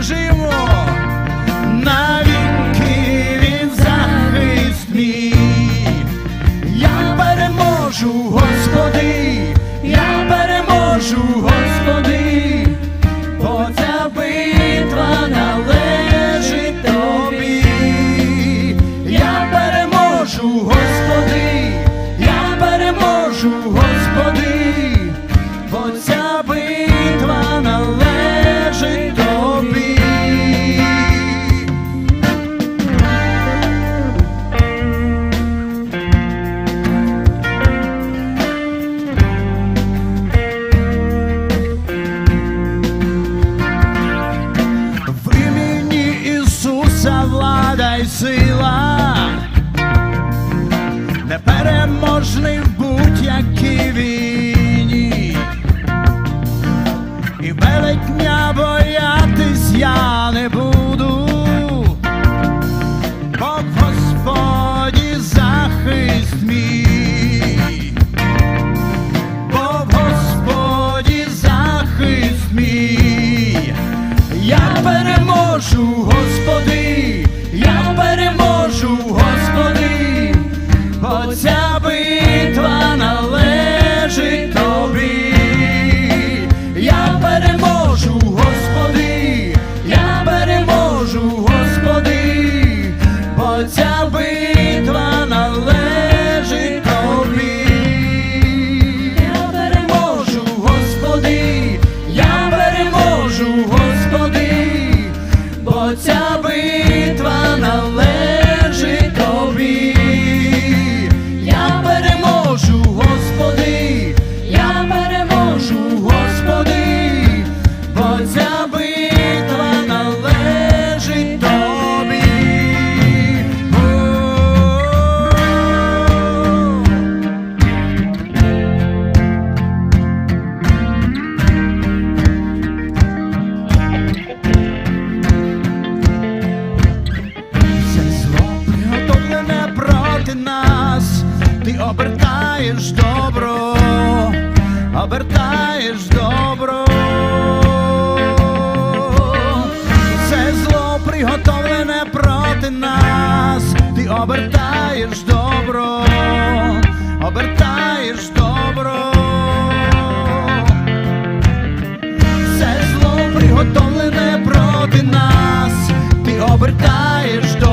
Жив й сила, непереможний в будь-якій війні. time. обертаєш добро, обертаєш добро, все зло приготовлене проти нас, ти обертаєш добро, обертаєш добро, все зло приготовлене проти нас, ти обертаєш добро.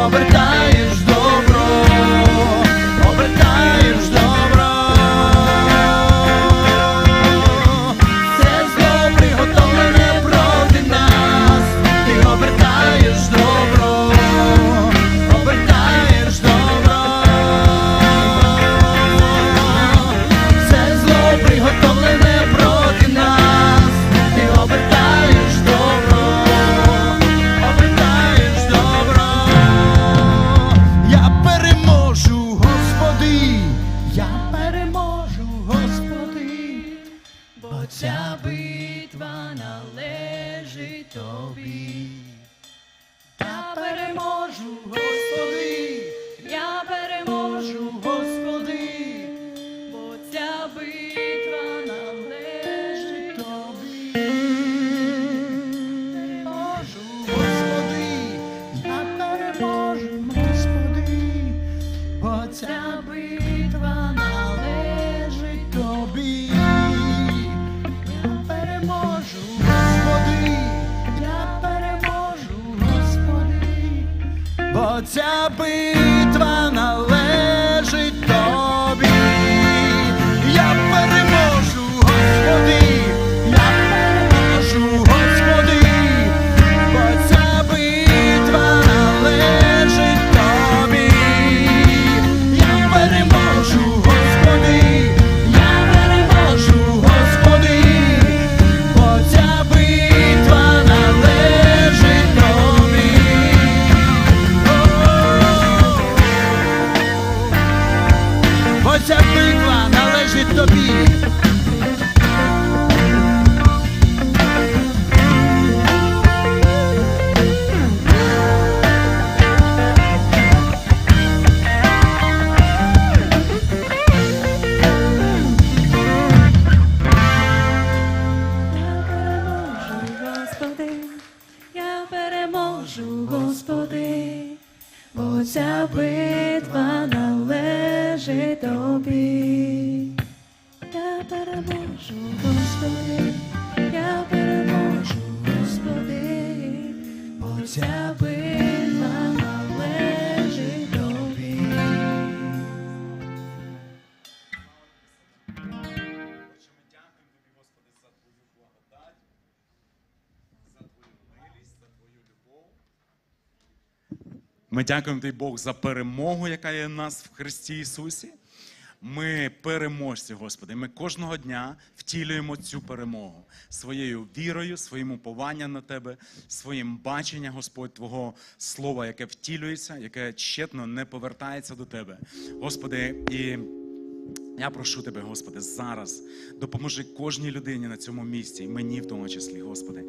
Over Я переможу, Господи, я переможу, Господи, бо ця битва належить тобі. Отче, ми дякуємо тобі, Господи, за твою благодать, за твою милість, за твою любов. Ми дякуємо тобі, Бог, за перемогу, яка є в нас в Христі Ісусі. Ми переможці, Господи. Ми кожного дня втілюємо цю перемогу своєю вірою, своїм упованням на Тебе, своїм баченням, Господь, Твого Слова, яке втілюється, яке тщетно не повертається до Тебе. Господи, і я прошу тебе, Господи, зараз допоможи кожній людині на цьому місці, і мені в тому числі, Господи.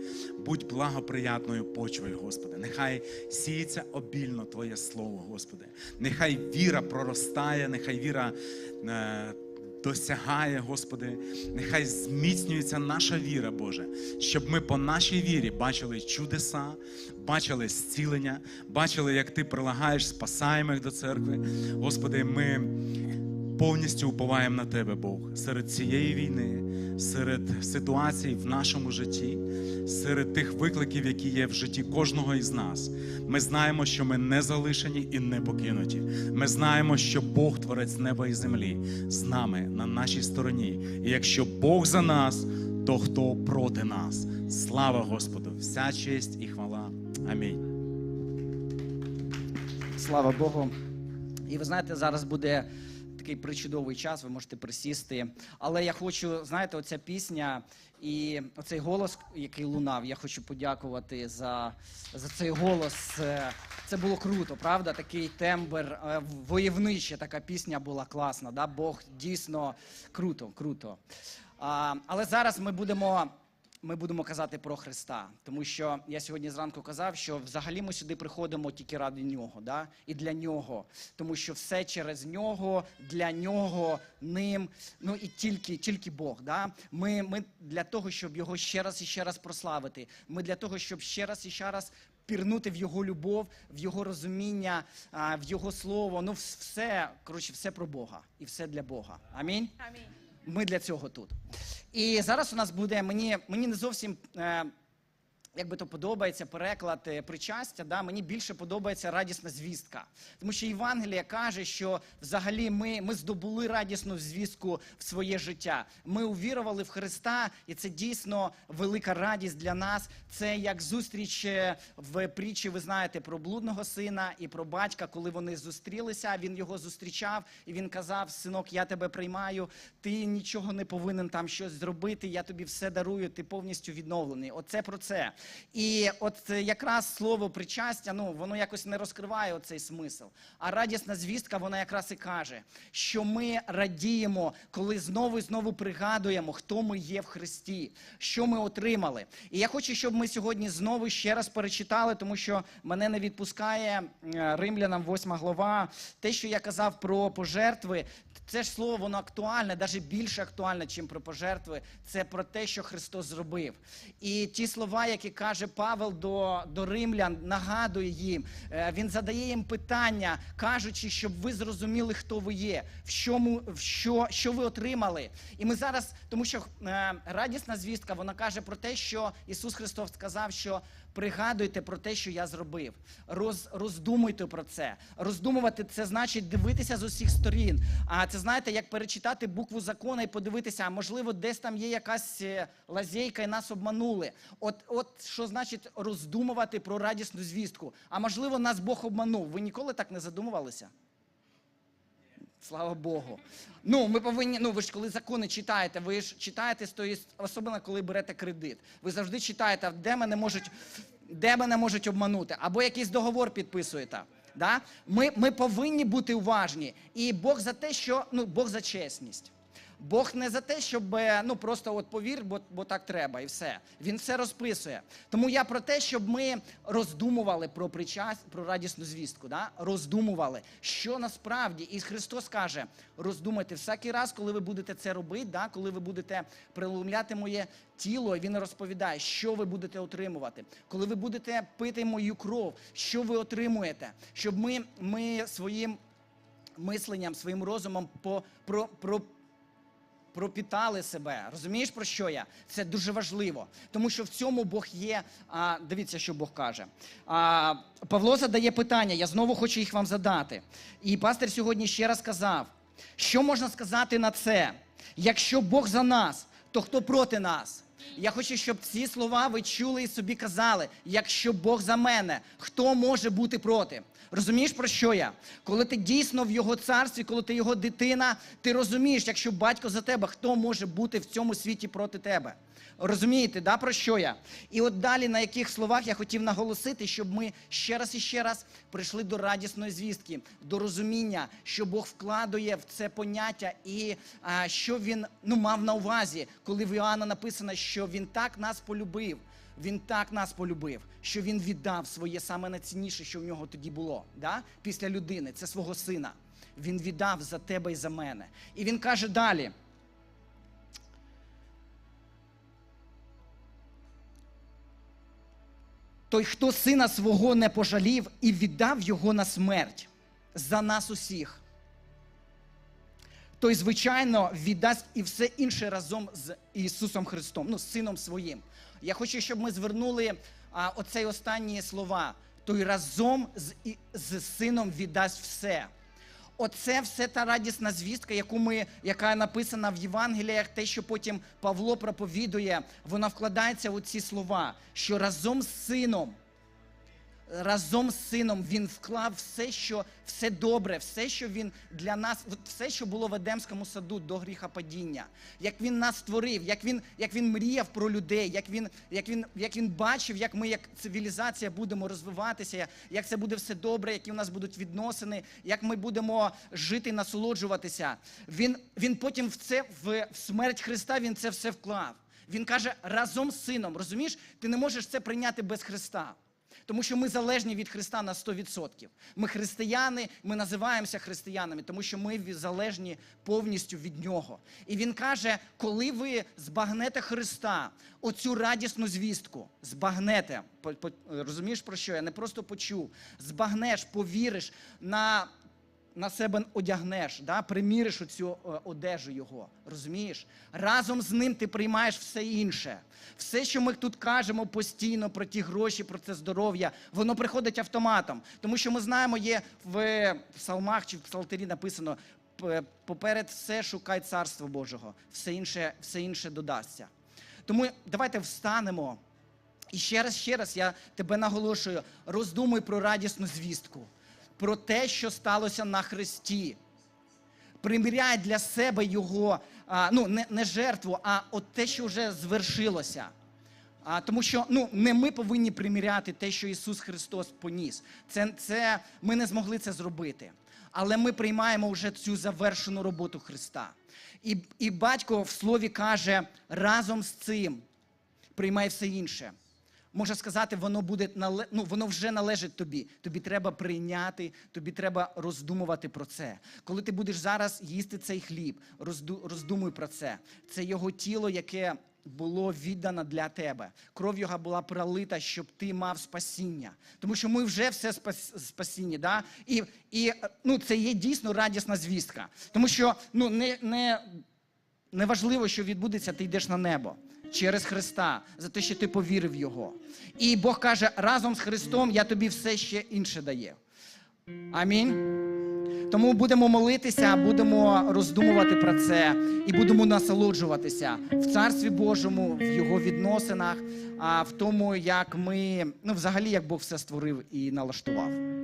Будь благоприятною почвою, Господи. Нехай сіється обільно Твоє Слово, Господи. Нехай віра проростає, нехай віра е, досягає, Господи. Нехай зміцнюється наша віра, Боже, щоб ми по нашій вірі бачили чудеса, бачили зцілення, бачили, як Ти прилагаєш спасаємих до церкви. Господи, ми повністю уповаємо на тебе, Бог, серед цієї війни, серед ситуацій в нашому житті, серед тих викликів, які є в житті кожного із нас. Ми знаємо, що ми не залишені і не покинуті. Ми знаємо, що Бог, творець неба і землі, з нами на нашій стороні. І якщо Бог за нас, то хто проти нас? Слава Господу! Вся честь і хвала. Амінь. Слава Богу. І ви знаєте, зараз буде такий причудовий час, ви можете присісти. Але я хочу, знаєте, оця пісня і оцей голос, який лунав, я хочу подякувати за, за цей голос. Е, Це було круто, правда? Такий тембр, е, воєвнича така пісня була класна. Да? Бог дійсно круто, круто. А, але зараз ми будемо ми будемо казати про Христа, тому що я сьогодні зранку казав, що взагалі ми сюди приходимо тільки ради нього, да? і для нього, тому що все через нього, для нього, ним, ну і тільки, тільки Бог. Да? Ми, ми для того, щоб його ще раз і ще раз прославити. Ми для того, щоб ще раз і ще раз. Пірнути в його любов, в його розуміння, в його слово. Ну, все, коротше, все про Бога і все для Бога. Амінь. Амінь. Ми для цього тут. І зараз у нас буде мені, мені не зовсім. Е, як би то подобається переклад е, причастя, да, мені більше подобається радісна звістка. Тому що Євангелія каже, що взагалі ми, ми здобули радісну звістку в своє життя. Ми увірували в Христа, і це дійсно велика радість для нас. Це як зустріч е, в притчі, ви знаєте, про блудного сина і про батька, коли вони зустрілися. Він його зустрічав, і він казав: Синок, я тебе приймаю, ти нічого не повинен там щось зробити. Я тобі все дарую, ти повністю відновлений. Оце про це. І от е, якраз слово причастя, ну воно якось не розкриває оцей смисл. А радісна звістка, вона якраз і каже, що ми радіємо, коли знову і знову пригадуємо, хто ми є в Христі, що ми отримали. І я хочу, щоб ми сьогодні знову ще раз перечитали, тому що мене не відпускає е, римлянам 8 глава. Те, що я казав про пожертви, це ж слово воно актуальне, навіть більше актуальне, ніж про пожертви. Це про те, що Христос зробив. І ті слова, які каже Павел до, до римлян, нагадує їм, е, він задає їм питання, кажучи, щоб ви зрозуміли, хто ви є, в чому, в що, що ви отримали. І ми зараз, тому що е, радісна звістка, вона каже про те, що Ісус Христос сказав, що пригадуйте про те, що я зробив. Роз, роздумуйте про це. Роздумувати це значить дивитися з усіх сторін. А це знаєте, як перечитати букву закону і подивитися, а можливо, десь там є якась е, лазейка і нас обманули. От, от що значить роздумувати про радісну звістку. А можливо, нас Бог обманув. Ви ніколи так не задумувалися? Слава Богу. Ну, ми повинні, ну ви ж коли закони читаєте, ви ж читаєте з тої, особливо коли берете кредит. Ви завжди читаєте, де мене можуть, де мене можуть обманути, або якийсь договор підписуєте. Да? Ми, ми повинні бути уважні. І Бог за те, що ну, Бог за чесність. Бог не за те, щоб е, ну просто от повір, бо, бо так треба, і все. Він все розписує. Тому я про те, щоб ми роздумували про причас, про радісну звістку. Да? Роздумували, що насправді, і Христос каже: роздумайте всякий раз, коли ви будете це робити, да? коли ви будете преломляти моє тіло, і він розповідає, що ви будете отримувати. Коли ви будете пити мою кров, що ви отримуєте, щоб ми, ми своїм мисленням, своїм розумом по, про, про, пропітали себе. Розумієш про що я? Це дуже важливо, тому що в цьому Бог є. А, дивіться, що Бог каже. А, Павло задає питання. Я знову хочу їх вам задати. І пастор сьогодні ще раз сказав, що можна сказати на це? Якщо Бог за нас, то хто проти нас? Я хочу, щоб ці слова ви чули і собі казали: якщо Бог за мене, хто може бути проти? Розумієш про що я? Коли ти дійсно в його царстві, коли ти його дитина, ти розумієш, якщо батько за тебе, хто може бути в цьому світі проти тебе? Розумієте, да, про що я? І от далі на яких словах я хотів наголосити, щоб ми ще раз і ще раз прийшли до радісної звістки, до розуміння, що Бог вкладує в це поняття, і а, що він ну, мав на увазі, коли в Іоанна написано, що він так нас полюбив. Він так нас полюбив, що він віддав своє саме найцінніше, що в нього тоді було, да? після людини, це свого сина. Він віддав за тебе і за мене. І він каже далі. Той, хто сина свого не пожалів і віддав його на смерть за нас усіх, той, звичайно, віддасть і все інше разом з Ісусом Христом, ну, з Сином Своїм. Я хочу, щоб ми звернули а, оцей останні слова. Той разом з, і- з сином віддасть все. Оце все та радісна звістка, яку ми, яка написана в Євангеліях, те, що потім Павло проповідує, вона вкладається у ці слова, що разом з сином разом з сином він вклав все, що все добре, все, що він для нас, все, що було в Едемському саду до гріхопадіння, як він нас створив, як він, як він мріяв про людей, як він, як, він, як він бачив, як ми, як цивілізація, будемо розвиватися, як це буде все добре, які у нас будуть відносини, як ми будемо жити і насолоджуватися. Він, він потім в це в смерть Христа він це все вклав. Він каже разом з сином. Розумієш, ти не можеш це прийняти без Христа. Тому що ми залежні від Христа на 100%. Ми християни, ми називаємося християнами, тому що ми залежні повністю від Нього. І Він каже, коли ви збагнете Христа, оцю радісну звістку, збагнете, розумієш про що? Я не просто почув, збагнеш, повіриш на. На себе одягнеш, да? приміриш оцю е, одежу його. Розумієш? Разом з ним ти приймаєш все інше. Все, що ми тут кажемо постійно про ті гроші, про це здоров'я, воно приходить автоматом. Тому що ми знаємо, є в псалмах чи в псалтирі написано: поперед все шукай царство Божого, все інше, все інше додасться. Тому давайте встанемо. І ще раз, ще раз я тебе наголошую: роздумуй про радісну звістку, про те, що сталося на Христі. Приміряй для себе його, а, ну не, не жертву, а от те, що вже звершилося. А, тому що ну, не ми повинні приміряти те, що Ісус Христос поніс. Це, це, ми не змогли це зробити. Але ми приймаємо вже цю завершену роботу Христа. І, і батько в слові каже: разом з цим приймай все інше. Може сказати, воно буде ну, воно вже належить тобі. Тобі треба прийняти, тобі треба роздумувати про це. Коли ти будеш зараз їсти цей хліб, роздумуй про це. Це його тіло, яке було віддано для тебе. Кров його була пролита, щоб ти мав спасіння. Тому що ми вже все спас, спасінні. Да? І, і ну, це є дійсно радісна звістка. Тому що ну, не, не, не важливо, що відбудеться, ти йдеш на небо. Через Христа, за те, що ти повірив в Його. І Бог каже: разом з Христом я тобі все ще інше даю. Амінь. Тому будемо молитися, будемо роздумувати про це і будемо насолоджуватися в Царстві Божому, в його відносинах, а в тому, як ми, ну, взагалі, як Бог все створив і налаштував.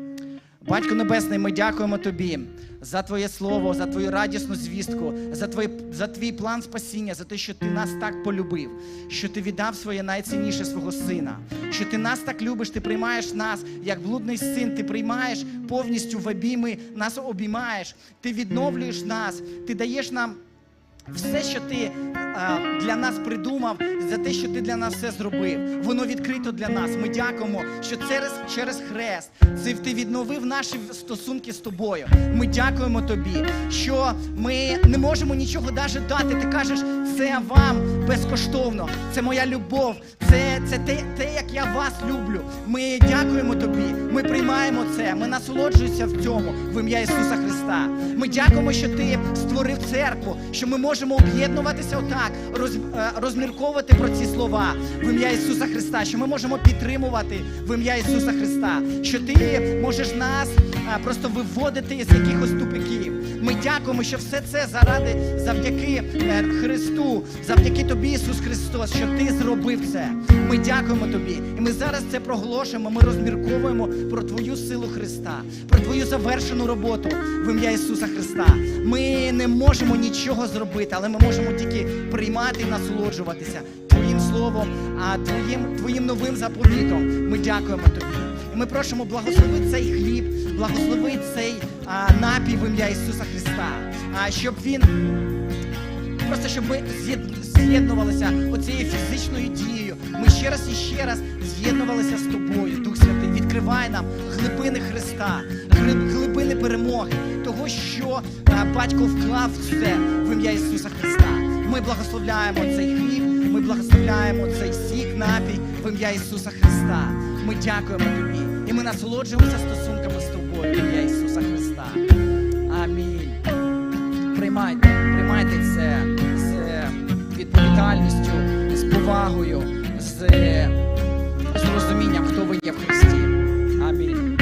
Батько Небесний, ми дякуємо Тобі за Твоє Слово, за Твою радісну звістку, за, твої, за Твій план спасіння, за те, що Ти нас так полюбив, що Ти віддав своє найцінніше свого сина, що Ти нас так любиш, Ти приймаєш нас, як блудний син, Ти приймаєш повністю в обійми, нас обіймаєш, Ти відновлюєш нас, Ти даєш нам все, що ти для нас придумав, за те, що ти для нас все зробив, воно відкрито для нас. Ми дякуємо, що через, через хрест ти відновив наші стосунки з тобою. Ми дякуємо тобі, що ми не можемо нічого даже дати. Ти кажеш, це вам безкоштовно, це моя любов, це, це те, те, як я вас люблю. Ми дякуємо тобі. Ми приймаємо це. Ми насолоджуємося в цьому в ім'я Ісуса Христа. Ми дякуємо, що ти створив церкву, що ми можемо об'єднуватися отак, роз, е, розмірковувати про ці слова в ім'я Ісуса Христа, що ми можемо підтримувати в ім'я Ісуса Христа, що ти можеш нас е, просто виводити з якихось тупиків. Ми дякуємо, що все це заради завдяки е, Христу, завдяки тобі, Ісус Христос, що ти зробив це. Ми дякуємо тобі. І ми зараз це проголошуємо. Ми розмірковуємо про твою силу Христа, про твою завершену роботу в ім'я Ісуса Христа. Ми не можемо нічого зробити, але ми можемо тільки приймати і насолоджуватися Твоїм словом, а Твоїм, Твоїм новим заповітом. Ми дякуємо тобі. І ми просимо благослови цей хліб, благослови цей а, напій в ім'я Ісуса Христа, а, щоб він Просто щоб ми з'єд- з'єднувалися оцією фізичною дією. Ми ще раз і ще раз з'єднувалися з тобою, Дух Святий. Відкривай нам глибини Христа, глибини перемоги, того, що а, батько вклав в це в ім'я Ісуса Христа. Ми благословляємо цей хліб, ми благословляємо цей сік, напій в ім'я Ісуса Христа. Ми дякуємо тобі. І ми насолоджуємося стосунками з тобою в ім'я Ісуса Христа. Амінь приймайте, приймайте це відповідальністю, з повагою, з, з розумінням, хто ви є в Христі. Амінь.